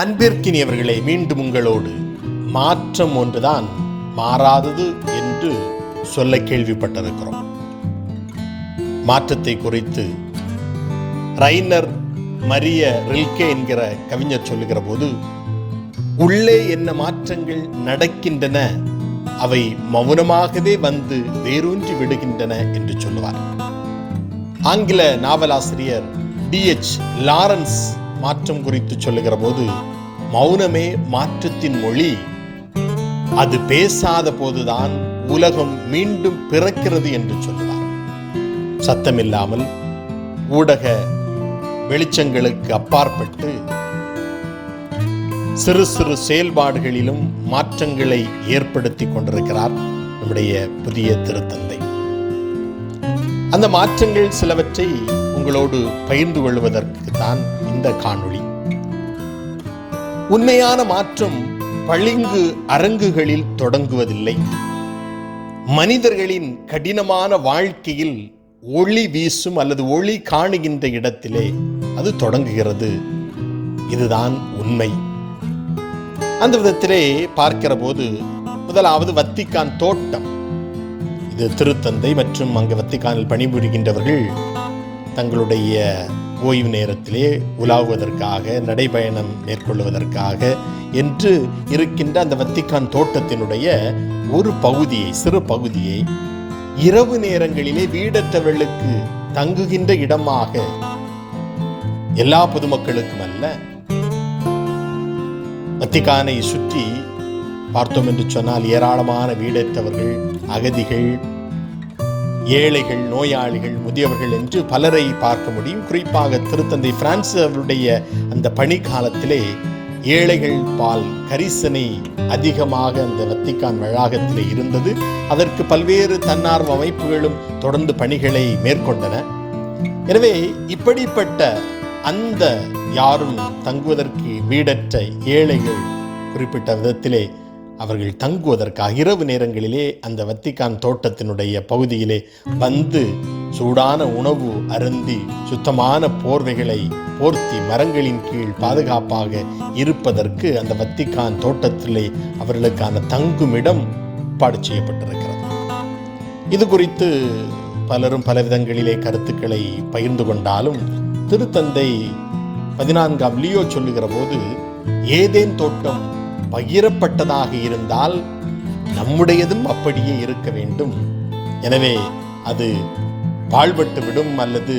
அன்பிற்கினியவர்களே மீண்டும் உங்களோடு மாற்றம் ஒன்றுதான் மாறாதது என்று சொல்ல கேள்விப்பட்டிருக்கிறோம். மாற்றத்தை குறித்து ரைனர் மரிய ரில்கே என்கிற கவிஞர் சொல்லுகிற போது உள்ளே என்ன மாற்றங்கள் நடக்கின்றன அவை மௌனமாகவே வந்து வேரூன்றி விடுகின்றன என்று சொல்லுவார். ஆங்கில நாவலாசிரியர் டி எச் லாரன்ஸ் மாற்றம் குறித்து சொல்லுகிற போது மௌனமே மாற்றத்தின் மொழி. அது பேசாத போதுதான் உலகம் மீண்டும் பிறக்கிறது என்று சொல்லுவார். சத்தமில்லாமல் ஊடக வெளிச்சங்களுக்கு அப்பாற்பட்டு சிறு சிறு செயல்பாடுகளிலும் மாற்றங்களை ஏற்படுத்தி கொண்டிருக்கிறார் நம்முடைய புதிய திருத்தந்தை. அந்த மாற்றங்கள் சிலவற்றை உங்களோடு பகிர்ந்து கொள்வதற்கு தான் இந்த காணொளி. உண்மையான மாற்றம் பளிங்கு அரங்குகளில் தொடங்குவதில்லை. மனிதர்களின் கடினமான வாழ்க்கையில் ஒளி வீசும் அல்லது ஒளி காணுகின்ற இடத்திலே அது தொடங்குகிறது. இதுதான் உண்மை. அந்த விதத்திலே பார்க்கிற போது முதலாவது வத்திக்கான் தோட்டம். இது திருத்தந்தை மற்றும் அங்கு வத்திக்கானில் பணிபுரிகின்றவர்கள் தங்களுடைய ஓய்வு நேரத்திலே உலாவுவதற்காக நடைபயணம் மேற்கொள்வதற்காக என்று இருக்கின்ற அந்த வத்திக்கான் தோட்டத்தினுடைய ஒரு பகுதியை சிறு பகுதியை இரவு நேரங்களிலே வீடற்றவர்களுக்கு தங்குகின்ற இடமாக எல்லா பொதுமக்களுக்கும் அல்ல வத்திக்கானை சுற்றி பார்த்தோம் என்று சொன்னால் ஏராளமான வீடற்றவர்கள் அகதிகள் ஏழைகள் நோயாளிகள் முதியவர்கள் என்று பலரை பார்க்க முடியும். குறிப்பாக திருத்தந்தை பிரான்ஸ் அவருடைய அந்த பணி காலத்திலே ஏழைகள் பால் கரிசனை அதிகமாக அந்த வத்திக்கான் வளாகத்தில் இருந்தது. அதற்கு பல்வேறு தன்னார்வ அமைப்புகளும் தொடர்ந்து பணிகளை மேற்கொண்டன. எனவே இப்படிப்பட்ட அந்த யாரும் தங்குவதற்கு வீடற்ற ஏழைகள் குறிப்பிட்ட விதத்திலே அவர்கள் தங்குவதற்காக இரவு நேரங்களிலே அந்த வத்திக்கான் தோட்டத்தினுடைய பகுதியிலே வந்து சூடான உணவு அருந்தி சுத்தமான போர்வைகளை போர்த்தி மரங்களின் கீழ் பாதுகாப்பாக இருப்பதற்கு அந்த வத்திக்கான் தோட்டத்திலே அவர்களுக்கான தங்குமிடம் ஏற்பாடு செய்யப்பட்டிருக்கிறது. இது குறித்து பலரும் பல விதங்களிலே கருத்துக்களை பகிர்ந்து கொண்டாலும் திருத்தந்தை பதினான்காம் லியோ சொல்லுகிற போது ஏதேன் தோட்டம் பகிரப்பட்டதாக இருந்தால் நம்முடையதும் அப்படியே இருக்க வேண்டும். எனவே அது பாழ்பட்டு விடும் அல்லது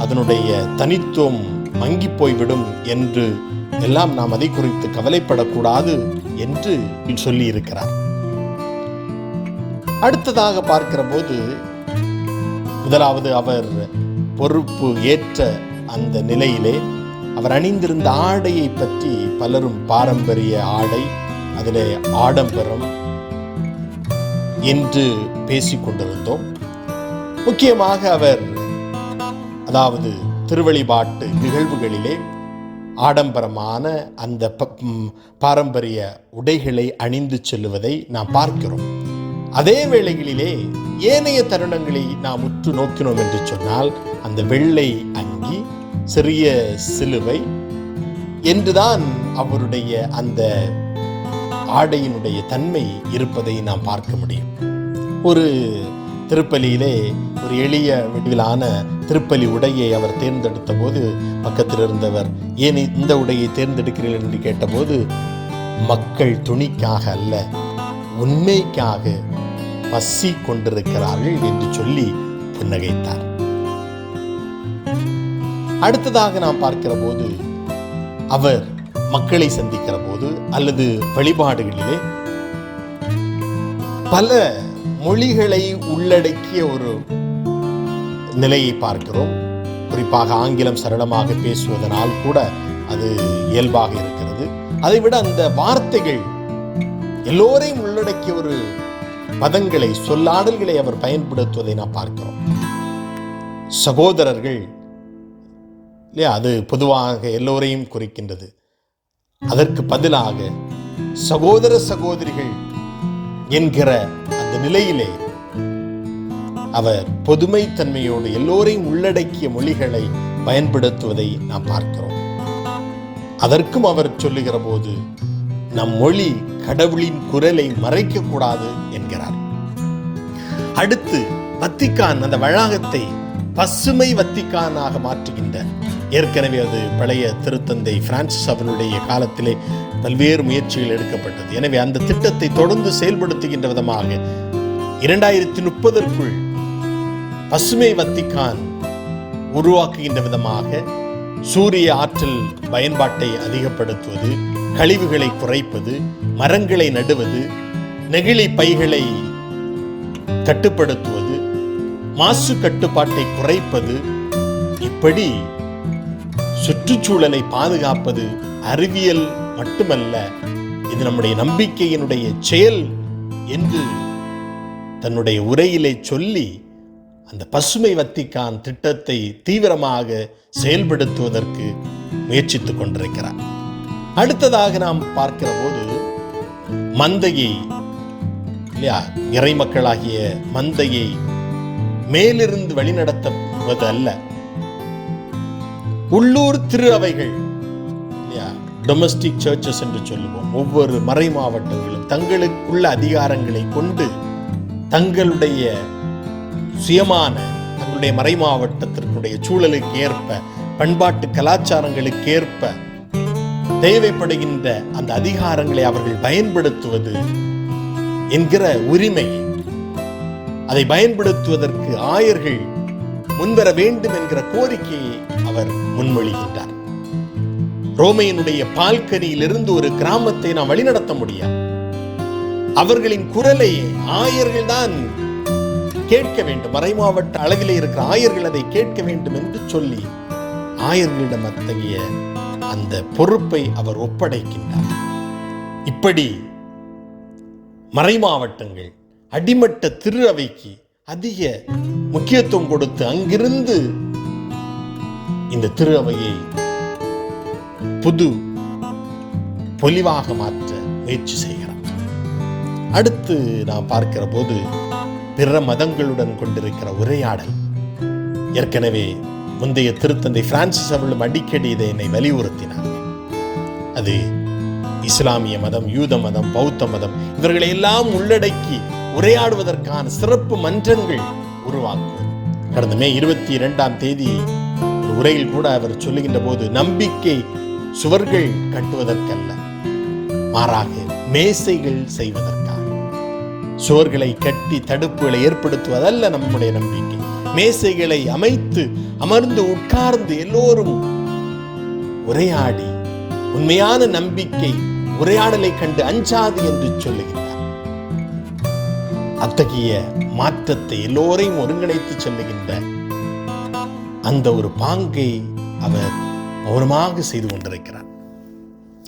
அதனுடைய தனித்துவம் மங்கி போய்விடும் என்று எல்லாம் நாம் அதை குறித்து கவலைப்படக்கூடாது என்று சொல்லி இருக்கிறார் அடுத்ததாக பார்க்கிற போது முதலாவது அவர் பொறுப்பு ஏற்ற அந்த நிலையிலே அவர் அணிந்திருந்த ஆடையை பற்றி பலரும் பாரம்பரிய ஆடை அதிலே ஆடம்பரம் என்று பேசிக்கொண்டிருந்தோம் முக்கியமாக அவர் அதாவது திருவழிபாட்டு நிகழ்வுகளிலே ஆடம்பரமான அந்த பாரம்பரிய உடைகளை அணிந்து செல்லுவதை நாம் பார்க்கிறோம். அதே வேளைகளிலே ஏனைய தருணங்களை நாம் உற்று நோக்கினோம் என்று சொன்னால் அந்த வெள்ளை அங்கி சிறிய சிலுவை என்றுதான் அவருடைய அந்த ஆடையினுடைய தன்மை இருப்பதை நாம் பார்க்க முடியும். ஒரு திருப்பலியிலே ஒரு எளிய வடிவிலான திருப்பலி உடையை அவர் தேர்ந்தெடுத்த போது பக்கத்தில் இருந்தவர் ஏன் இந்த உடையை தேர்ந்தெடுக்கிறீர்கள்? என்று கேட்டபோது மக்கள் துணிக்காக அல்ல உண்மைக்காக பசி கொண்டிருக்கிறார்கள் என்று சொல்லி புன்னகைத்தார். அடுத்ததாக நாம் பார்க்கிற போது அவர் மக்களை சந்திக்கிற போது அல்லது வழிபாடுகளிலே பல மொழிகளை உள்ளடக்கிய ஒரு நிலையை பார்க்கிறோம். குறிப்பாக ஆங்கிலம் சரளமாக பேசுவதனால் கூட அது இயல்பாக இருக்கிறது. அதைவிட அந்த வார்த்தைகள் எல்லோரையும் உள்ளடக்கிய ஒரு பதங்களை சொல்லாடல்களை அவர் பயன்படுத்துவதை நாம் பார்க்கிறோம். சகோதரர்கள் இல்லையா? அது பொதுவாக எல்லோரையும் குறிக்கின்றது. அதற்கு பதிலாக சகோதர சகோதரிகள் என்கிற அந்த நிலையிலே அவர் பொதுமைத்தன்மையோடு எல்லோரையும் உள்ளடக்கிய மொழிகளை பயன்படுத்துவதை நாம் பார்க்கிறோம். அதற்கும் அவர் சொல்லுகிற போது நம் மொழி கடவுளின் குரலை மறைக்க கூடாது என்கிறார். அடுத்து வத்திக்கான் அந்த வளாகத்தை பசுமை வத்திக்கானாக மாற்றுகின்ற ஏற்கனவே அது பழைய திருத்தந்தை பிரான்சிஸ் அவருடைய காலத்திலே பல்வேறு முயற்சிகள் எடுக்கப்பட்டது. எனவே அந்த திட்டத்தை தொடர்ந்து செயல்படுத்துகின்ற விதமாக இரண்டாயிரத்தி முப்பதற்குள் பசுமை வத்திக்கான் உருவாக்குகின்ற விதமாக சூரிய ஆற்றல் பயன்பாட்டை அதிகப்படுத்துவது கழிவுகளை குறைப்பது மரங்களை நடுவது நெகிழி பைகளை கட்டுப்படுத்துவது மாசு கட்டுப்பாட்டை குறைப்பது இப்படி சுற்றுச்சூழலை பாதுகாப்பது அறிவியல் மட்டுமல்ல இது நம்முடைய நம்பிக்கையினுடைய செயல் என்று தன்னுடைய உரையிலே சொல்லி அந்த பசுமை வத்திக்கான் திட்டத்தை தீவிரமாக செயல்படுத்துவதற்கு முயற்சித்துக் கொண்டிருக்கிறார். அடுத்ததாக நாம் பார்க்கிற போது மந்தையை இல்லையா இறை மக்களாகிய மந்தையை மேலிருந்து வழிநடத்துவது அல்ல. உள்ளூர் திரு அவைகள் இல்லையா? டொமஸ்டிக் சர்ச்சஸ் என்று சொல்லுவோம். ஒவ்வொரு மறை மாவட்டங்களும் தங்களுக்குள்ள அதிகாரங்களை கொண்டு தங்களுடைய சுயமான தங்களுடைய மறை மாவட்டத்திற்குடைய சூழலுக்கு ஏற்ப பண்பாட்டு கலாச்சாரங்களுக்கு ஏற்ப தேவைப்படுகின்ற அந்த அதிகாரங்களை அவர்கள் பயன்படுத்துவது என்கிற உரிமை. அதை பயன்படுத்துவதற்கு ஆயர்கள் முன்வர வேண்டும் என்கிற கோரிக்கையை முன்மொழிகின்றார். ரோமையனுடைய பால்கனியிலிருந்து ஒரு கிராமத்தை நாம் வழிநடத்த முடியாது. அவர்களின் குரலை ஆயர்கள் தான் கேட்க வேண்டும். மறைமாவட்ட அளவிலே இருக்கிற ஆயர்கள் அதை கேட்க வேண்டும் என்று சொல்லி ஆயர்களிடம் அத்தகைய அந்த பொறுப்பை அவர் ஒப்படைக்கின்றார். இப்படி மறைமாவட்டங்கள் அடிமட்ட திரு அவைக்கு அதிக முக்கியத்துவம் கொடுத்து அங்கிருந்து இந்த திரு அவையை புது பொலிவாக மாற்ற முயற்சி செய்கிறார் அடுத்து நாம் பார்க்கிற போது பிற மதங்களுடன் கொண்டிருக்கிற உரையாடல். ஏற்கனவே முந்தைய திருத்தந்தை பிரான்சிஸ் அவர்களும் அடிக்கடி இதை என்னை வலியுறுத்தினார் அது இஸ்லாமிய மதம் யூத மதம் பௌத்த மதம் இவர்களை எல்லாம் உள்ளடக்கி உரையாடுவதற்கான சிறப்பு மன்றங்கள் உருவாக்குவது. கடந்த மே இருபத்தி இரண்டாம் தேதி உரையில் கூட அவர் சொல்லுகின்ற போது நம்பிக்கை சுவர்கள் கட்டுவதற்கல்ல. மாறாக மேசைகள் செய்வதற்காக. சுவர்களை கட்டி தடுப்புகளை ஏற்படுத்துவதல்ல நம்முடைய நம்பிக்கை. மேசைகளை அமைத்து அமர்ந்து உட்கார்ந்து எல்லோரும் உரையாடி உண்மையான நம்பிக்கை உரையாடலை கண்டு அஞ்சாது என்று சொல்லுகிறார் அத்தகைய மாற்றத்தை எல்லோரையும் ஒருங்கிணைத்து சொல்லுகின்ற அந்த ஒரு பாங்கை அவர் மௌனமாக செய்து கொண்டிருக்கிறார்.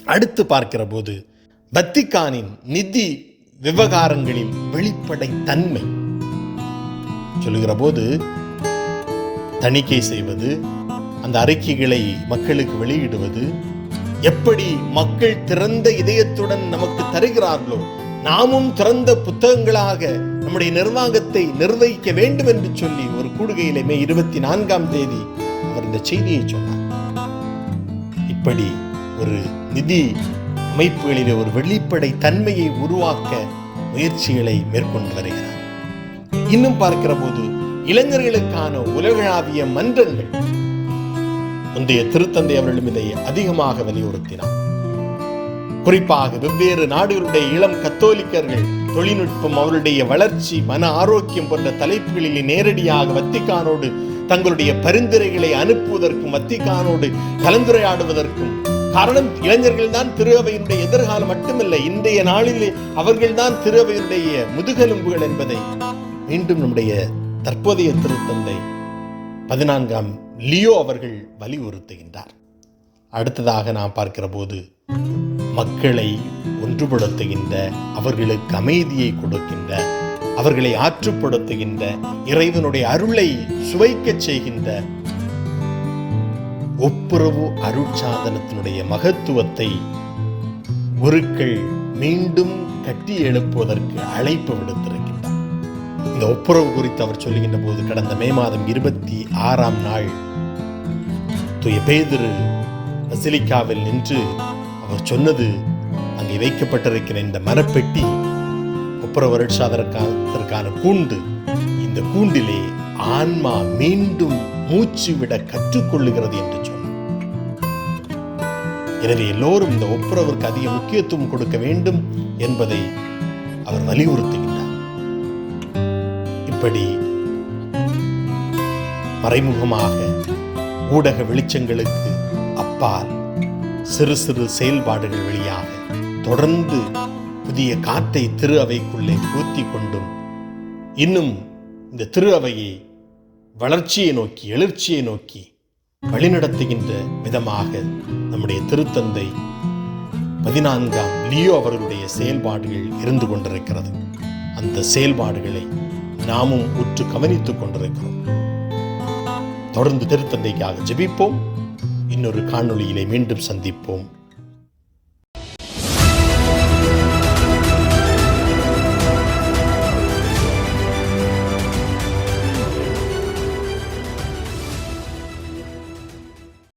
அடுத்து பார்க்கிற போது பத்திகானின் நிதி விவகாரங்களின் வெளிப்படை தன்மை. சொல்லுகிற போது தணிக்கை செய்வது அந்த அறிக்கைகளை மக்களுக்கு வெளியிடுவது எப்படி மக்கள் திறந்த இதயத்துடன் நமக்கு தருகிறார்களோ நாமும் திறந்த புத்தகங்களாக நம்முடைய நிர்வாகத்தை நிர்வகிக்க வேண்டும் என்று சொல்லி ஒரு கூடுகையிலே மே இருபத்தி நான்காம் தேதி அவர் இந்த செய்தியை சொன்னார். இப்படி ஒரு நிதி அமைப்புகளிலே ஒரு வெளிப்படை தன்மையை உருவாக்க முயற்சிகளை மேற்கொண்டு வருகிறார். இன்னும் பார்க்கிற போது இளைஞர்களுக்கான உலகளாவிய மன்றங்கள் முந்தைய திருத்தந்தை அவர்களும் இதை அதிகமாக வலியுறுத்தினார். குறிப்பாக வெவ்வேறு நாடுகளுடைய இளம் கத்தோலிக்கர்கள் தொழில்நுட்பம் அவருடைய வளர்ச்சி மன ஆரோக்கியம் போன்ற தலைப்புகளில் நேரடியாக வத்திக்கானோடு தங்களுடைய பரிந்துரைகளை அனுப்புவதற்கும் வத்திக்கானோடு கலந்துரையாடுவதற்கும் காரணம் இளைஞர்கள் தான் திருவையினுடைய எதிர்காலம் மட்டுமில்லை இன்றைய நாளிலே அவர்கள்தான் திருவையினுடைய முதுகெலும்புகள் என்பதை மீண்டும் நம்முடைய தற்போதைய திருத்தந்தை பதினான்காம் லியோ அவர்கள் வலியுறுத்துகின்றார். அடுத்ததாக நாம் பார்க்கிற போது மக்களை ஒன்றுபடுத்துகின்ற அவர்களுக்கு அமைதியை கொடுக்கின்ற அவர்களை ஆற்றுப்படுத்துகின்ற இறைவனுடைய அருளை சுவைக்கச் செய்கின்ற ஒப்புரவு அருட்சாதனத்தினுடைய மகத்துவத்தை குருக்கள் மீண்டும் கட்டி எழுப்புவதற்கு அழைப்பு விடுத்திருக்கின்றார். இந்த ஒப்புரவு குறித்து அவர் சொல்லுகின்ற போது கடந்த மே மாதம் இருபத்தி ஆறாம் நாள் பேதிரு பசிலிக்காவில் நின்று அவர் சொன்னது அங்கே வைக்கப்பட்டிருக்கிற இந்த மரப்பெட்டி ஒப்புரவு கூண்டு இந்த கூண்டிலே ஆன்மா மீண்டும் மூச்சு விட கற்றுக்கொள்ளுகிறது என்று சொன்னார். எனவே எல்லோரும் இந்த ஒப்புரவிற்கு அதிக முக்கியத்துவம் கொடுக்க வேண்டும் என்பதை அவர் வலியுறுத்துகின்றார். இப்படி மறைமுகமாக ஊடக வெளிச்சங்களுக்கு அப்பால் சிறு சிறு செயல்பாடுகள் வழியாக தொடர்ந்து புதிய காற்றை திரு அவைக்குள்ளே பூத்தி கொண்டும் இன்னும் இந்த திரு அவையை வளர்ச்சியை நோக்கி எழுச்சியை நோக்கி வழிநடத்துகின்ற விதமாக நம்முடைய திருத்தந்தை பதினான்காம் லியோ அவர்களுடைய செயல்பாடுகள் இருந்து கொண்டிருக்கிறது. அந்த செயல்பாடுகளை நாமும் உற்று கவனித்துக் கொண்டிருக்கிறோம். தொடர்ந்து திருத்தந்தைக்காக ஜெபிப்போம். இன்னொரு காணொளியிலே மீண்டும் சந்திப்போம்.